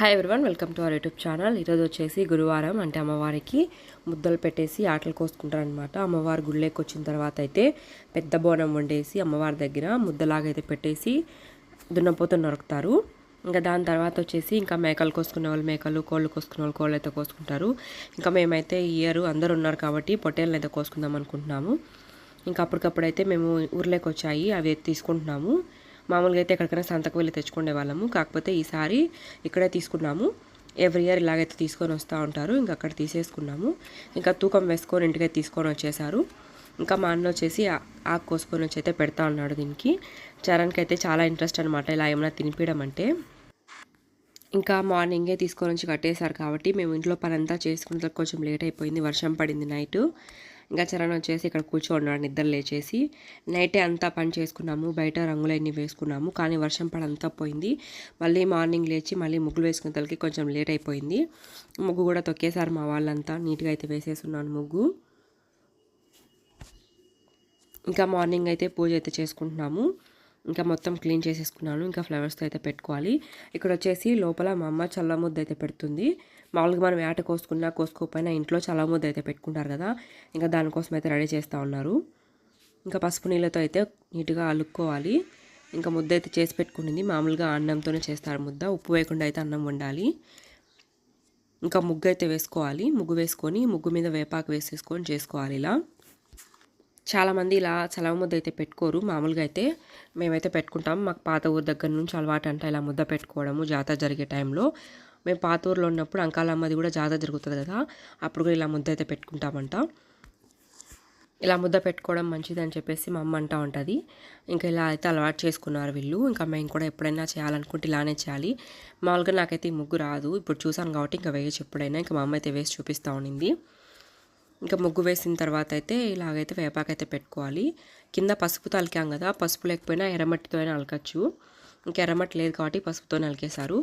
Hi everyone welcome to our YouTube channel ఈరోజు వచ్చేసి గురువారం అంటే అమ్మవారికి ముద్దలు పెట్టేసి ఆటలు కోసుకుంటారనమాట అమ్మవారి గుళ్ళేకి వచ్చిన తర్వాత అయితే పెద్ద బోనం వండేసి అమ్మవారి దగ్గర ముద్దలాగా అయితే పెట్టేసి దున్నపోతూ నరుకుతారు. ఇంకా దాని తర్వాత వచ్చేసి ఇంకా మేకలు కోసుకునే వాళ్ళు మేకలు కోళ్ళు కోసుకునే వాళ్ళు కోళ్ళు అయితే కోసుకుంటారు. ఇంకా మేమైతే ఇయర్ అందరు ఉన్నారు కాబట్టి పొట్టేళ్ళని అయితే కోసుకుందాం అనుకుంటున్నాము. ఇంకా అప్పటికప్పుడైతే మేము ఊర్లోకి వచ్చాయి అవి తీసుకుంటున్నాము. మామూలుగా అయితే ఎక్కడికైనా సంతకు వెళ్ళి తెచ్చుకునే వాళ్ళము. కాకపోతే ఈసారి ఇక్కడే తీసుకున్నాము. ఎవ్రీ ఇయర్ ఇలాగైతే తీసుకొని వస్తూ ఉంటారు. ఇంకా అక్కడ తీసేసుకున్నాము. ఇంకా తూకం వేసుకొని ఇంటికైతే తీసుకొని వచ్చేసారు. ఇంకా మా అన్న వచ్చేసి ఆకు కోసుకొని వచ్చి అయితే పెడతా ఉన్నాడు దీనికి. చరణ్కి అయితే చాలా ఇంట్రెస్ట్ అనమాట ఇలా ఏమైనా తినిపించడం అంటే. ఇంకా మార్నింగే తీసుకొని వచ్చి కట్టేశారు కాబట్టి మేము ఇంట్లో పని అంతా చేసుకున్న కొంచెం లేట్ అయిపోయింది. వర్షం పడింది నైట్. ఇంకా చరణ్ వచ్చేసి ఇక్కడ కూర్చోన్నాడు నిద్ర లేచేసి. నైటే అంతా పని చేసుకున్నాము బయట రంగులన్నీ వేసుకున్నాము కానీ వర్షం పడంతా పోయింది. మళ్ళీ మార్నింగ్ లేచి మళ్ళీ ముగ్గులు వేసుకునే తలకి కొంచెం లేట్ అయిపోయింది. ముగ్గు కూడా తొక్కేసారు మా వాళ్ళంతా నీట్గా అయితే వేసేసున్నాను ముగ్గు. ఇంకా మార్నింగ్ అయితే పూజ అయితే చేసుకుంటున్నాము. ఇంకా మొత్తం క్లీన్ చేసేసుకున్నాను. ఇంకా ఫ్లవర్స్తో అయితే పెట్టుకోవాలి. ఇక్కడ వచ్చేసి లోపల మా అమ్మ చల్ల ముద్ద అయితే పెడుతుంది. మామూలుగా మనం వేట కోసుకున్నా కోసుకోకపోయినా ఇంట్లో చల్ల ముద్ద అయితే పెట్టుకుంటారు కదా. ఇంకా దానికోసం అయితే రెడీ చేస్తూ ఉన్నారు. ఇంకా పసుపు నీళ్ళతో అయితే నీట్గా అలుక్కోవాలి. ఇంకా ముద్ద అయితే చేసి పెట్టుకుంటుంది. మామూలుగా అన్నంతోనే చేస్తారు ముద్ద. ఉప్పు వేయకుండా అయితే అన్నం వండాలి. ఇంకా ముగ్గు అయితే వేసుకోవాలి. ముగ్గు వేసుకొని ముగ్గు మీద వేపాకు వేసేసుకొని చేసుకోవాలి ఇలా. చాలామంది ఇలా చలవ ముద్ద అయితే పెట్టుకోరు. మామూలుగా అయితే మేమైతే పెట్టుకుంటాం. మాకు పాత ఊరు దగ్గర నుంచి అలవాటు అంట ఇలా ముద్ద పెట్టుకోవడము జాతర జరిగే టైంలో. మేము పాత ఊర్లో ఉన్నప్పుడు అంకాలమ్మది కూడా జాతర జరుగుతుంది కదా అప్పుడు కూడా ఇలా ముద్ద అయితే పెట్టుకుంటామంట. ఇలా ముద్ద పెట్టుకోవడం మంచిది అని చెప్పేసి మా అమ్మ అంటా ఉంటుంది. ఇంకా ఇలా అయితే అలవాటు చేసుకున్నారు వీళ్ళు. ఇంకా మేము కూడా ఎప్పుడైనా చేయాలనుకుంటే ఇలానే చేయాలి. మామూలుగా నాకైతే ఈ ముగ్గు రాదు. ఇప్పుడు చూసాను కాబట్టి ఇంకా వేయచ్చు ఎప్పుడైనా. ఇంకా మా అమ్మ అయితే వేసి చూపిస్తూ ఉండింది. ఇంకా ముగ్గు వేసిన తర్వాత అయితే ఇలాగైతే వేపాకైతే పెట్టుకోవాలి. కింద పసుపు తలికాం కదా పసుపు లేకపోయినా ఎర్రమట్టితో అయినా అలకచ్చు. ఇంకా ఎర్రమట్టి లేదు కాబట్టి పసుపుతో నలికేశారు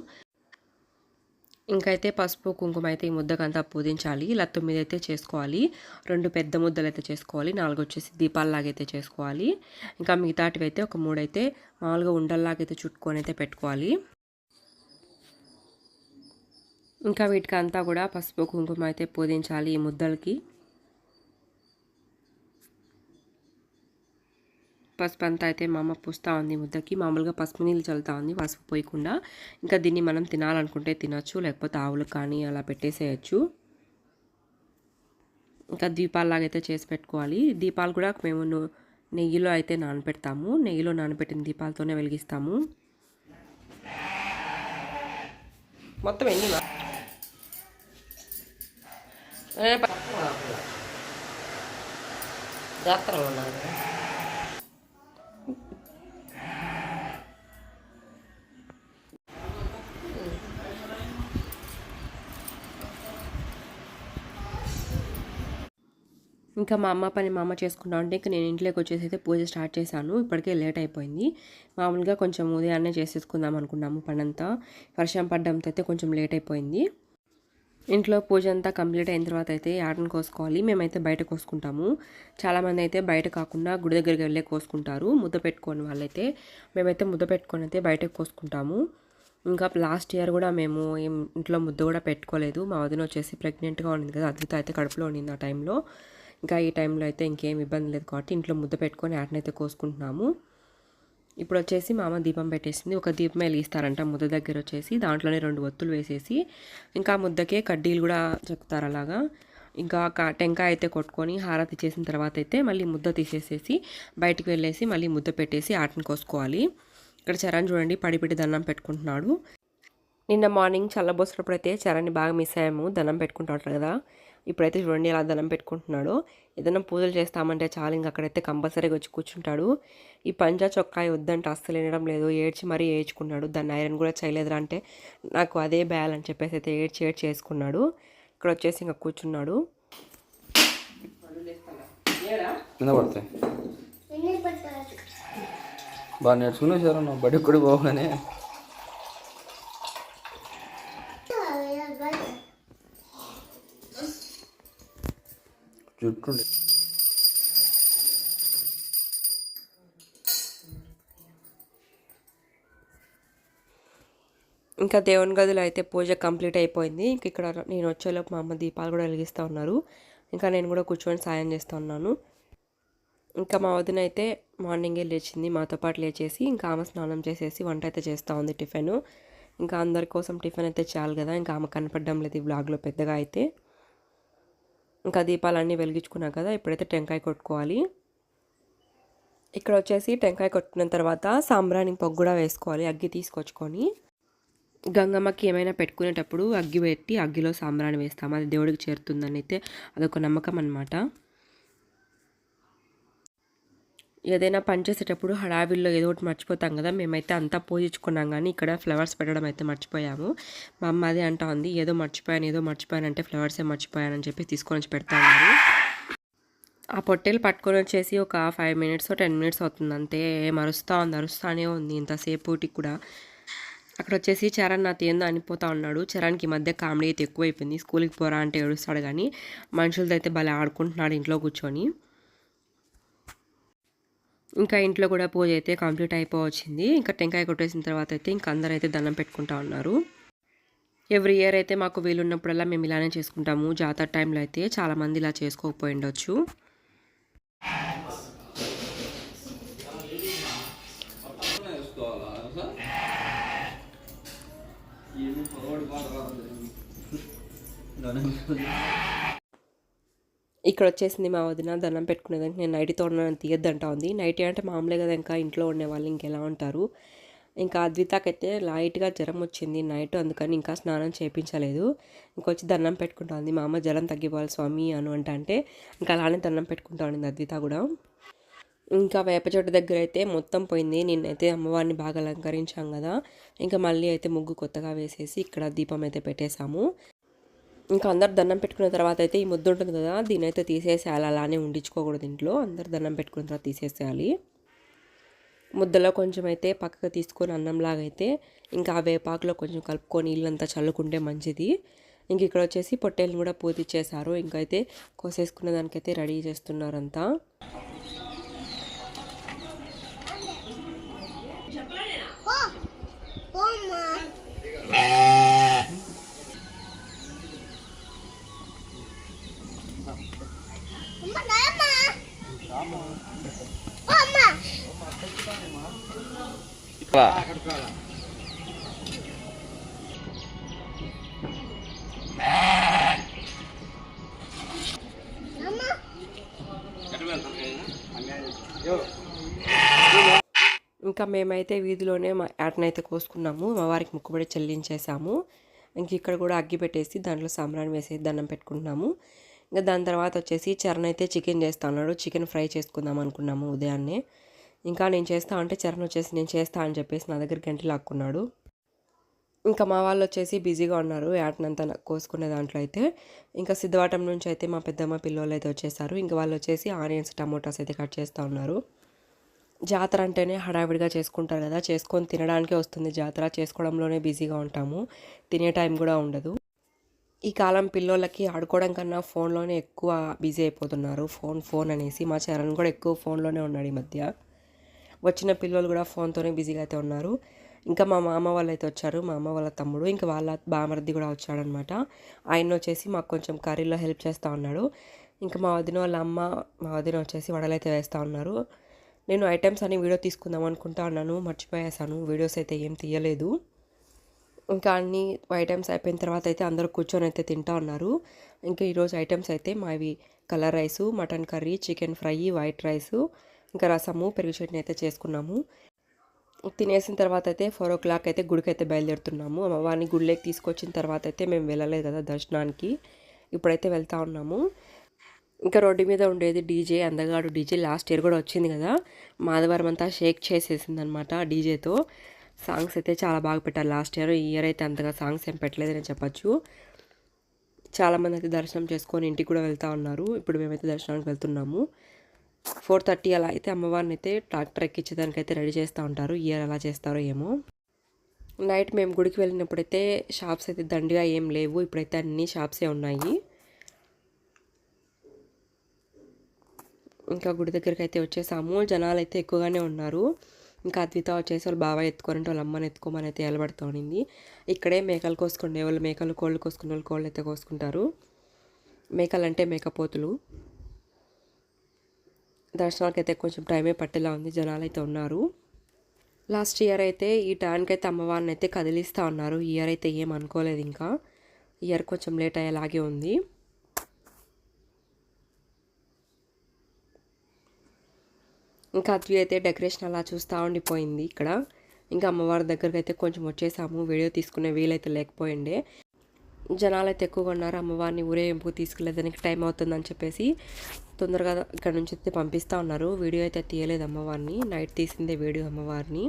ఇంకైతే పసుపు కుంకుమ అయితే ఈ ముద్దకంతా పూజించాలి ఇలా తొమ్మిది అయితే చేసుకోవాలి. రెండు పెద్ద ముద్దలు అయితే చేసుకోవాలి. నాలుగు వచ్చేసి దీపాలలాగైతే చేసుకోవాలి. ఇంకా మిగతాటివి అయితే ఒక మూడైతే మామూలుగా మామూలుగా ఉండల్లాగైతే చుట్టుకొని అయితే పెట్టుకోవాలి. ఇంకా వీటికి అంతా కూడా పసుపు కుంకుమ అయితే పూజించాలి ఈ ముద్దలకి. పసుపు అంతా అయితే మా అమ్మ పూస్తూ ఉంది ముద్దకి. మామూలుగా పసుపు నీళ్ళు చల్లుతా ఉంది పసుపు పోయకుండా. ఇంకా దీన్ని మనం తినాలనుకుంటే తినచ్చు లేకపోతే ఆవులకు కానీ అలా పెట్టేసేయచ్చు. ఇంకా దీపాలలాగైతే అయితే చేసి పెట్టుకోవాలి. దీపాలు కూడా మేము నెయ్యిలో అయితే నానబెడతాము నెయ్యిలో నానబెట్టిన దీపాలతోనే వెలిగిస్తాము. మొత్తం ఎన్ని మా- ఏ ప- జాతరలో ఉన్నారు ఇంకా మా అమ్మ పని మా అమ్మ చేసుకుంటా ఉంటే ఇంకా నేను ఇంట్లోకి వచ్చేసి అయితే పూజ స్టార్ట్ చేశాను. ఇప్పటికే లేట్ అయిపోయింది. మామూలుగా కొంచెం ఉదయాన్నే చేసేసుకుందాం అనుకున్నాము పనంతా. వర్షం పడ్డంతో అయితే కొంచెం లేట్ అయిపోయింది. ఇంట్లో పూజ అంతా కంప్లీట్ అయిన తర్వాత అయితే యాడను కోసుకోవాలి. మేమైతే బయట కోసుకుంటాము. చాలామంది అయితే బయట కాకుండా గుడి దగ్గరికి వెళ్ళే కోసుకుంటారు. ముద్ద పెట్టుకొని వాళ్ళైతే మేమైతే ముద్ద పెట్టుకొని అయితే బయటకు కోసుకుంటాము. ఇంకా లాస్ట్ ఇయర్ కూడా మేము ఇంట్లో ముద్ద కూడా పెట్టుకోలేదు. మా వదిన వచ్చేసి ప్రెగ్నెంట్గా ఉండింది కదా అద్భుత అయితే కడుపులో ఉండింది ఆ టైంలో. ఇంకా ఈ టైంలో అయితే ఇంకేం ఇబ్బంది లేదు కాబట్టి ఇంట్లో ముద్ద పెట్టుకొని ఆటనైతే కోసుకుంటున్నాము. ఇప్పుడు వచ్చేసి మా అమ్మ దీపం పెట్టేసింది. ఒక దీపం వెలిగిస్తారంట ముద్ద దగ్గర వచ్చేసి. దాంట్లోనే రెండు ఒత్తులు వేసేసి ఇంకా ముద్దకే కడ్డీలు కూడా చెప్తారు అలాగా. ఇంకా టెంకాయ అయితే కొట్టుకొని హారతి చేసిన తర్వాత అయితే మళ్ళీ ముద్ద తీసేసేసి బయటికి వెళ్ళేసి మళ్ళీ ముద్ద పెట్టేసి ఆటను కోసుకోవాలి. ఇక్కడ చరణ్ చూడండి పడిపిడి దండం పెట్టుకుంటున్నాడు. నిన్న మార్నింగ్ చల్లబోసినప్పుడు అయితే చరణ్ని బాగా మిస్ అయ్యాము. దండం పెట్టుకుంటాడు కదా. ఇప్పుడైతే చూడండి ఎలా దండం పెట్టుకుంటున్నాడు. ఏదైనా పూజలు చేస్తామంటే చాలు ఇంక అక్కడైతే కంపల్సరీగా వచ్చి కూర్చుంటాడు. ఈ పంజా చొక్కాయి వద్దంటే అస్సలు వినడం లేదు. ఏడ్చి మరీ ఏడ్చుకున్నాడు. దాన్ని ఐరన్ కూడా చేయలేదురా అంటే నాకు అదే బ్యాల్ అని చెప్పేసి అయితే ఏడ్చి ఏడ్చి చేసుకున్నాడు. ఇక్కడ వచ్చేసి ఇంకా కూర్చున్నాడు. బాగా నేర్చుకునే సార్ బడికి కూడా పోగానే. జుట్టు ఇంకా దేవుని గదిలో అయితే పూజ కంప్లీట్ అయిపోయింది. ఇంక ఇక్కడ నేను వచ్చేలోపు మా అమ్మ దీపాలు కూడా వెలిగిస్తూ ఉన్నారు. ఇంకా నేను కూడా కూర్చొని సాయం చేస్తూ ఉన్నాను. ఇంకా మా వదిన అయితే మార్నింగే లేచింది. మాతో పాటు లేచేసి ఇంకా ఆమె స్నానం చేసేసి వంట అయితే చేస్తూ ఉంది టిఫిన్. ఇంకా అందరి కోసం టిఫిన్ అయితే చాలు కదా. ఇంకా ఆమె కనపడడం లేదు ఈ బ్లాగ్లో పెద్దగా అయితే. ఇంకా దీపాలన్నీ వెలిగించుకున్నాం కదా ఇప్పుడైతే టెంకాయ కొట్టుకోవాలి. ఇక్కడ వచ్చేసి టెంకాయ కొట్టిన తర్వాత సాంబ్రాణి పొగ్గు కూడా వేసుకోవాలి అగ్గి తీసుకొచ్చుకొని. గంగమ్మకి ఏమైనా పెట్టుకునేటప్పుడు అగ్గి పెట్టి అగ్గిలో సాంబ్రాణి వేస్తాము? అది దేవుడికి చేరుతుందని అయితే అదొక నమ్మకం అనమాట ఏదైనా పని చేసేటప్పుడు హడావిల్లో ఏదో ఒకటి మర్చిపోతాం కదా మేమైతే అంతా పూజించుకున్నాం కానీ ఇక్కడ ఫ్లవర్స్ పెట్టడం అయితే మర్చిపోయాము. మా అమ్మ అదే అంటా ఉంది ఏదో మర్చిపోయాను ఏదో మర్చిపోయాను అంటే ఫ్లవర్సే మర్చిపోయానని చెప్పి తీసుకొని వచ్చి పెడతాను ఆ పొట్టేలు పట్టుకొని వచ్చేసి ఒక ఫైవ్ మినిట్స్ టెన్ మినిట్స్ అవుతుంది అంతే. మరుస్తూ ఉంది అరుస్తానే ఉంది ఇంతసేపుటికి కూడా. అక్కడ వచ్చేసి చరణ్ నా ఏందో అనిపోతా ఉన్నాడు. చరణ్కి ఈ మధ్య కామెడీ అయితే ఎక్కువైపోయింది. స్కూల్కి పోరా అంటే ఏడుస్తాడు కానీ మనుషులతో అయితే భలే ఆడుకుంటున్నాడు ఇంట్లో కూర్చొని. ఇంకా ఇంట్లో కూడా పూజ అయితే కంప్లీట్ అయిపోవచ్చింది. ఇంకా టెంకాయ కొట్టేసిన తర్వాత అయితే ఇంకా అందరూ అయితే దండం పెట్టుకుంటా ఉన్నారు. ఎవ్రీ ఇయర్ అయితే మాకు వీలున్నప్పుడల్లా మేము ఇలానే చేసుకుంటాము. జాతర టైంలో అయితే చాలామంది ఇలా చేసుకోకపోయి ఉండొచ్చు. ఇక్కడ వచ్చేసింది మా వదిన దండం పెట్టుకునేదానికి నేను నైట్ తోడనని తీయద్దంటా ఉంది. నైట్ అంటే మామూలే కదా ఇంకా ఇంట్లో ఉండే వాళ్ళు ఇంకెలా ఉంటారు? ఇంకా అద్వితాకైతే లైట్గా జ్వరం వచ్చింది నైట్ అందుకని ఇంకా స్నానం చేయించలేదు ఇంకొచ్చి దండం పెట్టుకుంటా ఉంది. మా అమ్మ జ్వరం తగ్గిపోవాలి స్వామి అను అంట అంటే ఇంకా అలానే దండం పెట్టుకుంటా ఉంది అద్విత కూడా. ఇంకా వేప దగ్గర అయితే మొత్తం పోయింది. నిన్నైతే అమ్మవారిని బాగా అలంకరించాం కదా. ఇంకా మళ్ళీ అయితే ముగ్గు కొత్తగా వేసేసి ఇక్కడ దీపం అయితే పెట్టేశాము. ఇంకా అందరు దండం పెట్టుకున్న తర్వాత అయితే ఈ ముద్ద ఉంటుంది కదా దీని అయితే తీసేసేయాలి అలానే ఉండించుకోకూడదు ఇంట్లో. అందరు దండం పెట్టుకున్న తర్వాత తీసేసేయాలి. ముద్దలో కొంచెం అయితే పక్కకు తీసుకొని అన్నంలాగా అయితే ఇంకా ఆ వేపాకులో కొంచెం కలుపుకొని ఇల్లంతా చల్లుకుంటే మంచిది. ఇంక ఇక్కడ వచ్చేసి పొట్టేలు కూడా పూర్తి చేశారు ఇంకైతే కోసేసుకునే దానికైతే రెడీ చేస్తున్నారంతా. ఇంకా మేమైతే వీధిలోనే మా యాటనైతే కోసుకున్నాము. మా వారికి ముక్కుబడి చెల్లించేసాము ఇంక ఇక్కడ కూడా అగ్గి పెట్టేసి దాంట్లో సాంబ్రాన్ని వేసేసి దండం పెట్టుకుంటున్నాము. ఇంకా దాని తర్వాత వచ్చేసి చరణ్ అయితే చికెన్ చేస్తా ఉన్నాడు. చికెన్ ఫ్రై చేసుకుందాం అనుకున్నాము ఉదయాన్నే. ఇంకా నేను చేస్తా అంటే చరణ్ వచ్చేసి నేను చేస్తా అని చెప్పేసి నా దగ్గర గంటి లాక్కున్నాడు. ఇంకా మా వాళ్ళు వచ్చేసి బిజీగా ఉన్నారు యాటనంతా కోసుకునే దాంట్లో అయితే. ఇంకా సిద్ధవాటం నుంచి అయితే మా పెద్దమ్మ పిల్లలు అయితే వచ్చేసారు. ఇంకా వాళ్ళు వచ్చేసి ఆనియన్స్ టమోటాస్ అయితే కట్ చేస్తూ ఉన్నారు. జాతర అంటేనే హడావిడిగా చేసుకుంటారు కదా చేసుకొని తినడానికే వస్తుంది జాతర. చేసుకోవడంలోనే బిజీగా ఉంటాము తినే టైం కూడా ఉండదు. ఈ కాలం పిల్లోళ్ళకి ఆడుకోవడం కన్నా ఫోన్లోనే ఎక్కువ బిజీ అయిపోతున్నారు. ఫోన్ ఫోన్ అనేసి మా చరణ్ కూడా ఎక్కువ ఫోన్లోనే ఉన్నాడు ఈ మధ్య. వచ్చిన పిల్లలు కూడా ఫోన్తోనే బిజీగా అయితే ఉన్నారు. ఇంకా మా మామ వాళ్ళు అయితే వచ్చారు. మా అమ్మ వాళ్ళ తమ్ముడు ఇంకా వాళ్ళ బామర్ది కూడా వచ్చాడనమాట. ఆయన వచ్చేసి మాకు కొంచెం కర్రీలో హెల్ప్ చేస్తూ ఉన్నాడు. ఇంకా మా వదిన వాళ్ళ అమ్మ మా వదిన వచ్చేసి వడలైతే వేస్తూ ఉన్నారు. నేను ఐటమ్స్ అని వీడియో తీసుకుందాం అనుకుంటా ఉన్నాను మర్చిపోయేసాను వీడియోస్ అయితే ఏం తీయలేదు. ఇంకా అన్ని ఐటమ్స్ అయిపోయిన తర్వాత అయితే అందరూ కూర్చొని అయితే తింటా ఉన్నారు. ఇంకా ఈరోజు ఐటమ్స్ అయితే మావి colour rice mutton curry chicken fry white rice ఇంకా రసము పెరుగు చట్నీ అయితే చేసుకున్నాము. తినేసిన తర్వాత అయితే ఫోర్ ఓ క్లాక్ అయితే గుడికి అయితే బయలుదేరుతున్నాము. అమ్మవారిని గుడిలోకి తీసుకొచ్చిన తర్వాత అయితే మేము వెళ్ళలేదు కదా దర్శనానికి. ఇప్పుడైతే వెళ్తా ఉన్నాము. ఇంకా రోడ్డు మీద ఉండేది డీజే అందగాడు డీజే. లాస్ట్ ఇయర్ కూడా వచ్చింది కదా. మాధవరం అంతా షేక్ చేసేసింది అనమాట డీజేతో. సాంగ్స్ అయితే చాలా బాగా పెట్టారు లాస్ట్ ఇయర్. ఈ ఇయర్ అయితే అంతగా సాంగ్స్ ఏం పెట్టలేదని చెప్పచ్చు. చాలామంది అయితే దర్శనం చేసుకొని ఇంటికి కూడా వెళ్తూ ఉన్నారు. ఇప్పుడు మేమైతే దర్శనానికి వెళ్తున్నాము. ఫోర్ థర్టీ అలా అయితే అమ్మవారిని అయితే ట్రాక్టర్ ఎక్కించేదానికి అయితే రెడీ చేస్తూ ఉంటారు. ఇయర్ ఎలా చేస్తారో ఏమో. నైట్ మేము గుడికి వెళ్ళినప్పుడైతే షాప్స్ అయితే దండిగా ఏం లేవు. ఇప్పుడైతే అన్ని షాప్సే ఉన్నాయి. ఇంకా గుడి దగ్గరికి అయితే వచ్చేసాము. జనాలు అయితే ఎక్కువగానే ఉన్నారు. ఇంకా అద్విత వచ్చేసి వాళ్ళు బాగా ఎత్తుకోరంటే వాళ్ళ అమ్మని ఎత్తుకోమని అయితే ఏలబడుతూ ఉండింది. ఇక్కడే మేకలు కోసుకునే వాళ్ళు మేకలు కోళ్ళు కోసుకునే వాళ్ళు కోళ్ళు అయితే కోసుకుంటారు. మేకలు అంటే మేకపోతులు దర్శనానికి అయితే కొంచెం టైమే పట్టేలా ఉంది. జనాలు అయితే ఉన్నారు. లాస్ట్ ఇయర్ అయితే ఈ టైంకి అయితే అమ్మవారిని అయితే కదిలిస్తూ ఉన్నారు ఈ ఇయర్ అయితే ఏం అనుకోలేదు ఇంకా. ఇయర్ కొంచెం లేట్ అయ్యేలాగే ఉంది. ఇంకా అద్వి అయితే డెకరేషన్ అలా చూస్తూ ఉండిపోయింది ఇక్కడ. ఇంకా అమ్మవారి దగ్గరికి అయితే కొంచెం వచ్చేసాము. వీడియో తీసుకునే వీలైతే లేకపోయిండే. జనాలు అయితే ఎక్కువగా ఉన్నారు అమ్మవారిని ఊరేగింపు తీసుకెళ్ళేదానికి టైం అవుతుందని చెప్పేసి తొందరగా ఇక్కడ నుంచి అయితే పంపిస్తూ ఉన్నారు. వీడియో అయితే తీయలేదు అమ్మవారిని నైట్ తీసిందే వీడియో అమ్మవారిని.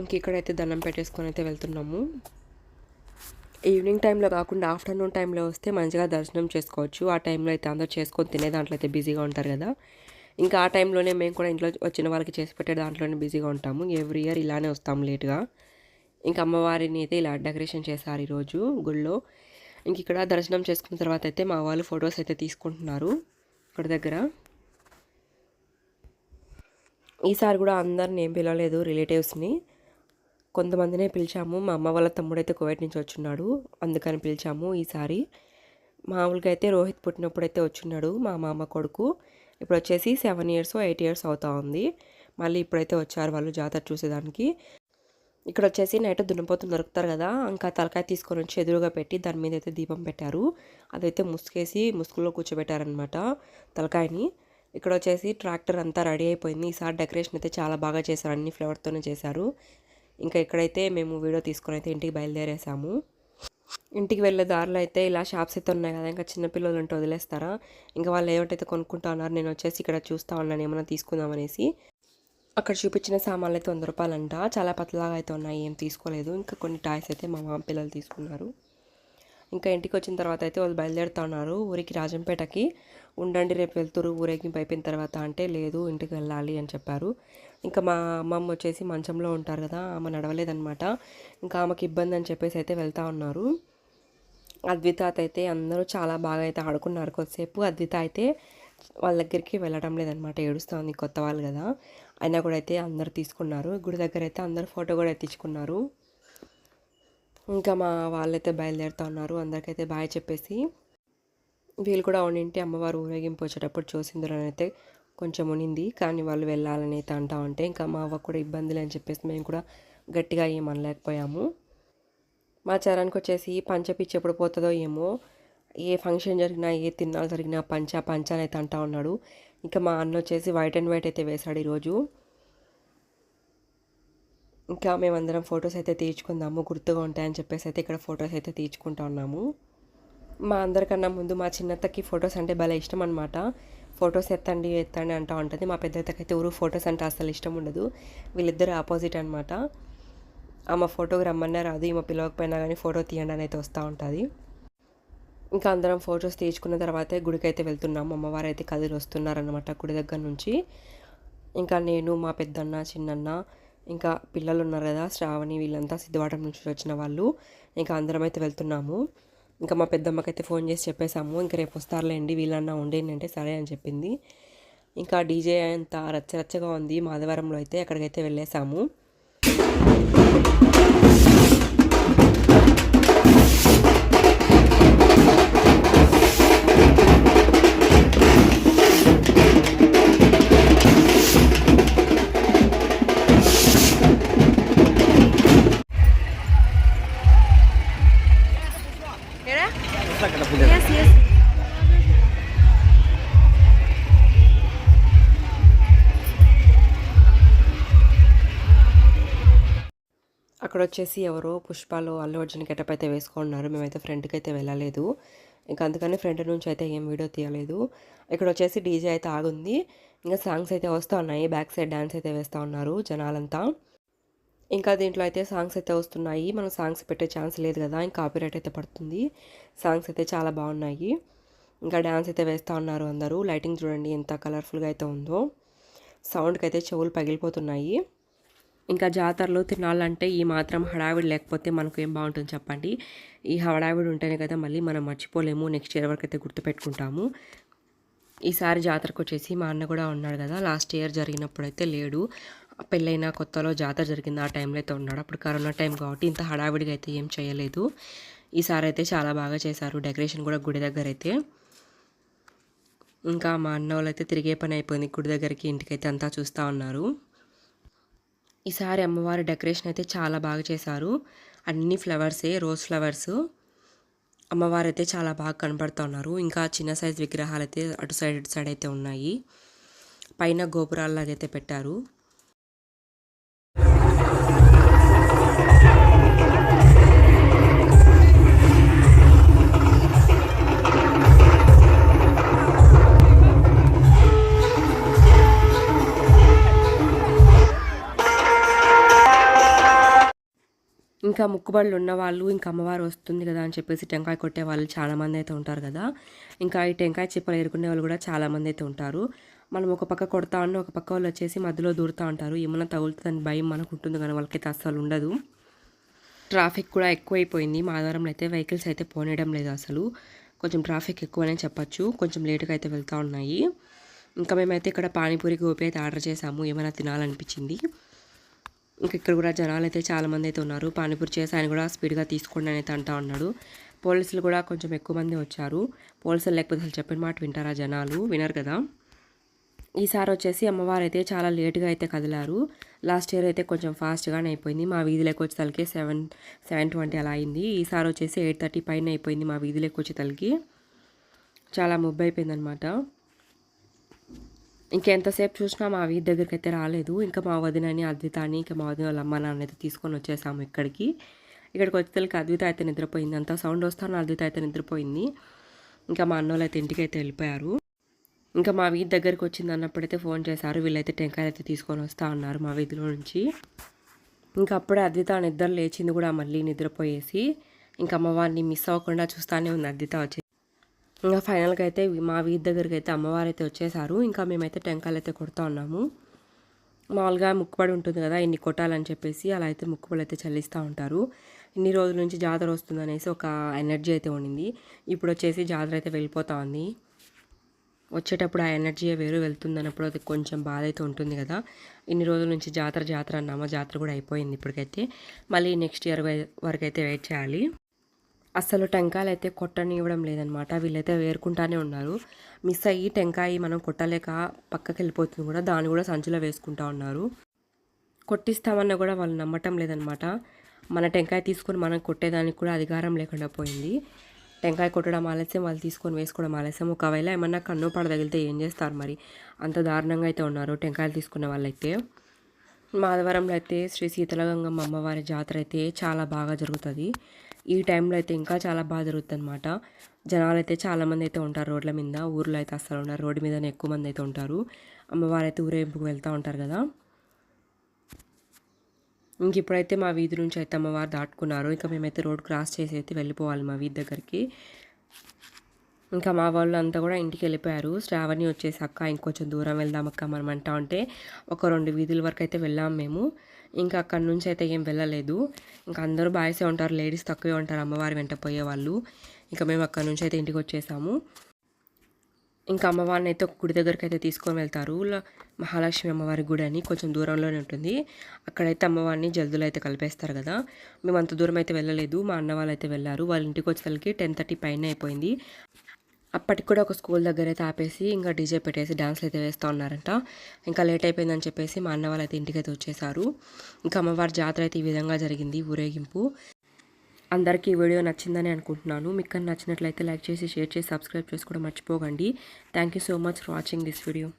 ఇంక ఇక్కడైతే దండం పెట్టేసుకొని అయితే వెళ్తున్నాము. ఈవినింగ్ టైంలో కాకుండా ఆఫ్టర్నూన్ టైంలో వస్తే మంచిగా దర్శనం చేసుకోవచ్చు. ఆ టైంలో అయితే అందరూ చేసుకొని తినే దాంట్లో అయితే బిజీగా ఉంటారు కదా. ఇంకా ఆ టైంలోనే మేము కూడా ఇంట్లో వచ్చిన వాళ్ళకి చేసి పెట్టే దాంట్లోనే బిజీగా ఉంటాము. ఎవ్రీ ఇయర్ ఇలానే వస్తాము లేట్గా. ఇంకా అమ్మవారిని అయితే ఇలా డెకరేషన్ చేశారు ఈరోజు గుళ్ళో. ఇంక ఇక్కడ దర్శనం చేసుకున్న తర్వాత అయితే మా వాళ్ళు ఫొటోస్ అయితే తీసుకుంటున్నారు ఇక్కడ దగ్గర. ఈసారి కూడా అందరిని ఏం పిలవలేదు రిలేటివ్స్ని. కొంతమందినే పిలిచాము. మా అమ్మ వాళ్ళ తమ్ముడు అయితే నుంచి వచ్చున్నాడు. అందుకని పిలిచాము ఈసారి. మామూలుగా అయితే రోహిత్ పుట్టినప్పుడు అయితే వచ్చున్నాడు మా మామ కొడుకు. ఇప్పుడు వచ్చేసి సెవెన్ ఇయర్స్ ఎయిట్ ఇయర్స్ అవుతా ఉంది. మళ్ళీ ఇప్పుడైతే వచ్చారు వాళ్ళు జాతర చూసేదానికి. ఇక్కడ వచ్చేసి నైట్ దున్నపోతులు దొరుకుతారు కదా ఇంకా తలకాయ తీసుకొని వచ్చి ఎదురుగా పెట్టి దాని మీద అయితే దీపం పెట్టారు. అదైతే ముసుకేసి ముసుగులో కూర్చోబెట్టారనమాట తలకాయని. ఇక్కడ వచ్చేసి ట్రాక్టర్ అంతా రెడీ అయిపోయింది. ఈసారి డెకరేషన్ అయితే చాలా బాగా చేశారు. అన్ని ఫ్లవర్తోనే చేశారు. ఇంకా ఇక్కడైతే మేము వీడియో తీసుకొని అయితే ఇంటికి బయలుదేరేసాము. ఇంటికి వెళ్ళే దారిలో అయితే ఇలా షాప్స్ అయితే ఉన్నాయి కదా ఇంకా చిన్నపిల్లలు ఉంటే వదిలేస్తారా? ఇంకా వాళ్ళు ఏమిటైతే కొనుక్కుంటా ఉన్నారు నేను వచ్చేసి ఇక్కడ చూస్తూ ఉన్నాను ఏమైనా తీసుకుందామనేసి అక్కడ చూపించిన సామాన్లు అయితే వంద రూపాయలంట. చాలా పతలాగా అయితే ఉన్నాయి. ఏం తీసుకోలేదు. ఇంకా కొన్ని టాయ్స్ అయితే మా మామ పిల్లలు తీసుకున్నారు. ఇంకా ఇంటికి వచ్చిన తర్వాత అయితే వాళ్ళు బయలుదేరుతా ఉన్నారు ఊరికి రాజంపేటకి. ఉండండి రేపు వెళ్తురు. ఊరేగింపు అయిపోయిన తర్వాత అంటే లేదు ఇంటికి వెళ్ళాలి అని చెప్పారు. ఇంకా మా అమ్మమ్మ వచ్చేసి మంచంలో ఉంటారు కదా ఆమె నడవలేదనమాట ఇంకా ఆమెకి ఇబ్బంది అని చెప్పేసి అయితే వెళ్తా ఉన్నారు. అద్వితాత్ అయితే అందరూ చాలా బాగా అయితే ఆడుకున్నారు కొద్దిసేపు. అద్విత అయితే వాళ్ళ దగ్గరికి వెళ్ళడం లేదనమాట ఏడుస్తుంది కొత్త వాళ్ళు కదా. అయినా కూడా అయితే అందరు తీసుకున్నారు. గుడి దగ్గర అయితే అందరు ఫోటో కూడా ఎత్తించుకున్నారు. ఇంకా మా వాళ్ళైతే బయలుదేరుతూ ఉన్నారు. అందరికైతే బాయ్ చెప్పేసి. వీళ్ళు కూడా ఉండింటి అమ్మవారు ఊరేగింపు వచ్చేటప్పుడు చూసిందని అయితే కొంచెం ఉనింది. కానీ వాళ్ళు వెళ్ళాలని అయితే అంటా ఉంటే ఇంకా మా అవ్వ కూడా ఇబ్బందులు అని చెప్పేసి మేము కూడా గట్టిగా ఏమనలేకపోయాము మా చరణ్కి వచ్చేసి పంచ పిచ్చి ఎప్పుడు పోతుందో ఏమో ఏ ఫంక్షన్ జరిగినా ఏ తిన్నాలు జరిగినా పంచ పంచ అని అయితే అంటా ఉన్నాడు. ఇంకా మా అన్న వచ్చేసి వైట్ అండ్ వైట్ అయితే వేశాడు ఈరోజు. ఇంకా మేమందరం ఫొటోస్ అయితే తీర్చుకుందాము గుర్తుగా ఉంటాయని చెప్పేసి అయితే ఇక్కడ ఫొటోస్ అయితే తీర్చుకుంటా ఉన్నాము. మా అందరికన్నా ముందు మా చిన్నత్తకి ఫొటోస్ అంటే భలే ఇష్టం అనమాట ఫొటోస్ ఎత్తండి ఎత్తండి అంటూ ఉంటుంది. మా పెద్దతకైతే ఊరు ఫొటోస్ అంటే అసలు ఇష్టం ఉండదు. వీళ్ళిద్దరు ఆపోజిట్ అనమాట ఆమె ఫోటోకి రమ్మన్నా రాదు ఈమె పిలవకపోయినా కానీ ఫోటో తీయండి అని అయితే వస్తూ ఉంటుంది. ఇంకా అందరం ఫొటోస్ తీయించుకున్న తర్వాతే గుడికి అయితే వెళ్తున్నాము. అమ్మవారు అయితే కదిలి వస్తున్నారనమాట గుడి దగ్గర నుంచి. ఇంకా నేను మా పెద్దన్న చిన్నన్న ఇంకా పిల్లలు ఉన్నారు కదా శ్రావణి వీళ్ళంతా సిద్ధవాటం నుంచి వచ్చిన వాళ్ళు. ఇంకా అందరం అయితే వెళ్తున్నాము. ఇంకా మా పెద్దమ్మకైతే ఫోన్ చేసి చెప్పేశాము ఇంకా రేపు వస్తారులేండి వీళ్ళన్నా ఉండేయండి అంటే సరే అని చెప్పింది. ఇంకా డీజే అంతా రచ్చరచ్చగా ఉంది. మాధవరంలో అయితే అక్కడికైతే వెళ్ళేసాము వచ్చేసి ఎవరో పుష్పాలు అల్లు అర్జున్ గెటప్ అయితే వేసుకున్నారు మేమైతే ఫ్రంట్కి అయితే వెళ్ళలేదు. ఇంకా అందుకని ఫ్రంట్ నుంచి అయితే ఏం వీడియో తీయలేదు. ఇక్కడ వచ్చేసి డీజే అయితే ఆగుంది. ఇంకా సాంగ్స్ అయితే వస్తూ ఉన్నాయి. బ్యాక్ సైడ్ డ్యాన్స్ అయితే వేస్తూ ఉన్నారు జనాలంతా. ఇంకా దీంట్లో అయితే సాంగ్స్ అయితే వస్తున్నాయి. మనం సాంగ్స్ పెట్టే ఛాన్స్ లేదు కదా. ఇంకా కాపీరైట్ అయితే పడుతుంది. సాంగ్స్ అయితే చాలా బాగున్నాయి. ఇంకా డ్యాన్స్ అయితే వేస్తూ ఉన్నారు అందరూ. లైటింగ్ చూడండి ఎంత కలర్ఫుల్గా అయితే ఉందో. సౌండ్కి అయితే చెవులు పగిలిపోతున్నాయి. ఇంకా జాతరలో తినాలంటే ఈ మాత్రం హడావిడి లేకపోతే మనకు ఏం బాగుంటుంది చెప్పండి. ఈ హడావిడి ఉంటేనే కదా మళ్ళీ మనం మర్చిపోలేము. నెక్స్ట్ ఇయర్ వరకు అయితే గుర్తుపెట్టుకుంటాము. ఈసారి జాతరకు వచ్చేసి మా అన్న కూడా ఉన్నాడు కదా. లాస్ట్ ఇయర్ జరిగినప్పుడు అయితే లేడు. పెళ్ళైన కొత్తలో జాతర జరిగింది. ఆ టైంలో అయితే ఉన్నాడు. అప్పుడు కరోనా టైం కాబట్టి ఇంత హడావిడిగా అయితే ఏం చేయలేదు. ఈసారి అయితే చాలా బాగా చేశారు. డెకరేషన్ కూడా గుడి దగ్గర అయితే. ఇంకా మా అన్న వాళ్ళు అయితే తిరిగే పని అయిపోయింది. గుడి దగ్గరికి ఇంటికైతే అంతా చూస్తూ ఉన్నారు. ఈసారి అమ్మవారి డెకరేషన్ అయితే చాలా బాగా చేశారు. అన్ని ఫ్లవర్సే రోజ్ ఫ్లవర్స్. అమ్మవారు అయితే చాలా బాగా కనపడుతూ ఉన్నారు. ఇంకా చిన్న సైజ్ విగ్రహాలు అయితే అటు సైడ్ ఇటు సైడ్ అయితే ఉన్నాయి. పైన గోపురాల్లో అయితే పెట్టారు. ఇంకా ముక్కుబడులు ఉన్నవాళ్ళు ఇంకా అమ్మవారు వస్తుంది కదా అని చెప్పేసి టెంకాయ కొట్టే వాళ్ళు చాలామంది అయితే ఉంటారు కదా. ఇంకా ఈ టెంకాయ చిప్పలు ఎరుకునే వాళ్ళు కూడా చాలామంది అయితే ఉంటారు. మనం ఒక పక్క కొడతా ఉండి ఒక పక్క వాళ్ళు వచ్చేసి మధ్యలో దూరుతూ ఉంటారు. ఏమన్నా తగులుతుందని భయం మనకు ఉంటుంది కానీ వాళ్ళకైతే అస్సలు ఉండదు. ట్రాఫిక్ కూడా ఎక్కువైపోయింది. మాధవరంలో అయితే వెహికల్స్ అయితే పోనీయడం లేదు అసలు. కొంచెం ట్రాఫిక్ ఎక్కువనే చెప్పచ్చు. కొంచెం లేటుగా అయితే వెళ్తూ ఉన్నాయి. ఇంకా మేమైతే ఇక్కడ పానీపూరి గోపి అయితే ఆర్డర్ చేసాము ఏమైనా తినాలనిపించింది? ఇంకా ఇక్కడ కూడా జనాలు అయితే చాలామంది అయితే ఉన్నారు. పానీపూరి చేసి ఆయన కూడా స్పీడ్గా తీసుకోండి అని అయితే అంటా ఉన్నాడు. పోలీసులు కూడా కొంచెం ఎక్కువ మంది వచ్చారు. పోలీసులు లేకపోతే అసలు చెప్పిన మాట వింటారా జనాలు? వినరు కదా. ఈసారి వచ్చేసి అమ్మవారు అయితే చాలా లేటుగా అయితే కదిలారు. లాస్ట్ ఇయర్ అయితే కొంచెం ఫాస్ట్గానే అయిపోయింది. మా వీధిలోకి వచ్చేసరికి సెవెన్ సెవెన్ ట్వంటీ అలా అయింది. ఈసారి వచ్చేసి ఎయిట్ థర్టీ పైన అయిపోయింది మా వీధిలోకి వచ్చేసరికి. చాలా ముబ్బు అయిపోయిందనమాట ఇంకెంతసేపు చూసినా మా వీధి దగ్గరికి అయితే రాలేదు. ఇంకా మా వదినని అద్వితాని ఇంకా మా వదిన వాళ్ళ అమ్మ నాన్న అయితే తీసుకొని వచ్చేసాము ఇక్కడికి. ఇక్కడికి వచ్చేసరికి అద్విత అయితే నిద్రపోయింది. అంత సౌండ్ వస్తాను అద్విత అయితే నిద్రపోయింది. ఇంకా మా అన్నోళ్ళు అయితే ఇంటికి అయితే వెళ్ళిపోయారు. ఇంకా మా వీధి దగ్గరికి వచ్చింది అన్నప్పుడైతే ఫోన్ చేశారు. వీళ్ళైతే టెంకాయలు అయితే తీసుకొని వస్తా అన్నారు మా వీధిలో నుంచి. ఇంకా అప్పుడే అద్విత నిద్ర లేచింది కూడా మళ్ళీ నిద్రపోయేసి. ఇంకా అమ్మవారిని మిస్ అవ్వకుండా చూస్తానే ఉంది అద్విత వచ్చి ఇంకా ఫైనల్గా అయితే మా వీధి దగ్గరికి అయితే అమ్మవారు అయితే వచ్చేసారు. ఇంకా మేమైతే టెంకాయలు అయితే కొడుతూ ఉన్నాము. మామూలుగా ముక్కుబడి ఉంటుంది కదా ఇన్ని కొట్టాలని చెప్పేసి అలా అయితే ముక్కుబడి అయితే చెల్లిస్తూ ఉంటారు. ఇన్ని రోజుల నుంచి జాతర వస్తుందనేసి ఒక ఎనర్జీ అయితే ఉండింది. ఇప్పుడు వచ్చేసి జాతర అయితే వెళ్ళిపోతా ఉంది. వచ్చేటప్పుడు ఆ ఎనర్జీ వేరు వెళ్తుందన్నప్పుడు అది కొంచెం బాధ అయితే ఉంటుంది కదా. ఇన్ని రోజుల నుంచి జాతర జాతర అన్నామా జాతర కూడా అయిపోయింది ఇప్పటికైతే. మళ్ళీ నెక్స్ట్ ఇయర్ వరకు అయితే వెయిట్ చేయాలి. అసలు టెంకాయలు అయితే కొట్టనివ్వడం లేదనమాట వీళ్ళైతే వేరుకుంటానే ఉన్నారు. మిస్ అయ్యి టెంకాయ మనం కొట్టలేక పక్కకి వెళ్ళిపోతుంది కూడా. దాన్ని కూడా సంచిలో వేసుకుంటా ఉన్నారు. కొట్టిస్తామన్నా కూడా వాళ్ళు నమ్మటం లేదనమాట మన టెంకాయ తీసుకొని మనం కొట్టేదానికి కూడా అధికారం లేకుండా పోయింది. టెంకాయ కొట్టడం ఆలస్యం వాళ్ళు తీసుకొని వేసుకోవడం ఆలస్యం. ఒకవేళ ఏమన్నా కన్ను పడదగిలితే ఏం చేస్తారు మరి? అంత దారుణంగా అయితే ఉన్నారు టెంకాయలు తీసుకున్న వాళ్ళైతే. మాధవరంలో అయితే శ్రీ శీతలగంగమ్మ అమ్మవారి జాతర అయితే చాలా బాగా జరుగుతుంది. ఈ టైంలో అయితే ఇంకా చాలా బాగా జరుగుతుంది అనమాట జనాలు అయితే చాలామంది అయితే ఉంటారు రోడ్ల మీద. ఊర్లో అయితే అస్సలు ఉన్నారు రోడ్డు మీదనే ఎక్కువ మంది అయితే ఉంటారు. అమ్మవారు అయితే ఊరేగింపుకు వెళ్తూ ఉంటారు కదా. ఇంక ఇప్పుడైతే మా వీధి నుంచి అయితే అమ్మవారు దాటుకున్నారు. ఇంకా మేమైతే రోడ్ క్రాస్ చేసి అయితే వెళ్ళిపోవాలి మా వీధి దగ్గరికి. ఇంకా మా వాళ్ళు అంతా కూడా ఇంటికి వెళ్ళిపోయారు. శ్రావణి వచ్చేసి అక్క ఇంకొంచెం దూరం వెళ్దాం అక్క మనం అంటా ఉంటే ఒక రెండు వీధుల వరకు అయితే వెళ్ళాం మేము. ఇంకా అక్కడి నుంచి అయితే ఏం వెళ్ళలేదు. ఇంకా అందరూ బాయ్సే ఉంటారు లేడీస్ తక్కువే ఉంటారు అమ్మవారి వెంట పోయేవాళ్ళు ఇంకా మేము అక్కడి నుంచి అయితే ఇంటికి వచ్చేసాము. ఇంకా అమ్మవారిని అయితే ఒక గుడి దగ్గరికి అయితే తీసుకొని వెళ్తారు. మహాలక్ష్మి అమ్మవారి గుడి అని కొంచెం దూరంలోనే ఉంటుంది. అక్కడైతే అమ్మవారిని జల్దులు అయితే కలిపేస్తారు కదా. మేము అంత దూరం అయితే వెళ్ళలేదు. మా అన్న వాళ్ళు అయితే వెళ్ళారు. వాళ్ళ ఇంటికి వచ్చేసరికి టెన్ థర్టీ పైన అయిపోయింది. అప్పటికి కూడా ఒక స్కూల్ దగ్గర అయితే ఆపేసి ఇంకా డీజే పెట్టేసి డాన్స్లు అయితే వేస్తూ ఉన్నారంట. ఇంకా లేట్ అయిపోయిందని చెప్పేసి మా అన్న వాళ్ళు అయితే ఇంటికి అయితే వచ్చేసారు. ఇంకా అమ్మవారి జాతర అయితే ఈ విధంగా జరిగింది ఊరేగింపు. అందరికీ ఈ వీడియో నచ్చిందని అనుకుంటున్నాను. మీకు నచ్చినట్లయితే లైక్ చేసి షేర్ చేసి సబ్స్క్రైబ్ చేసుకోవడం మర్చిపోకండి. Thank you so much for watching this video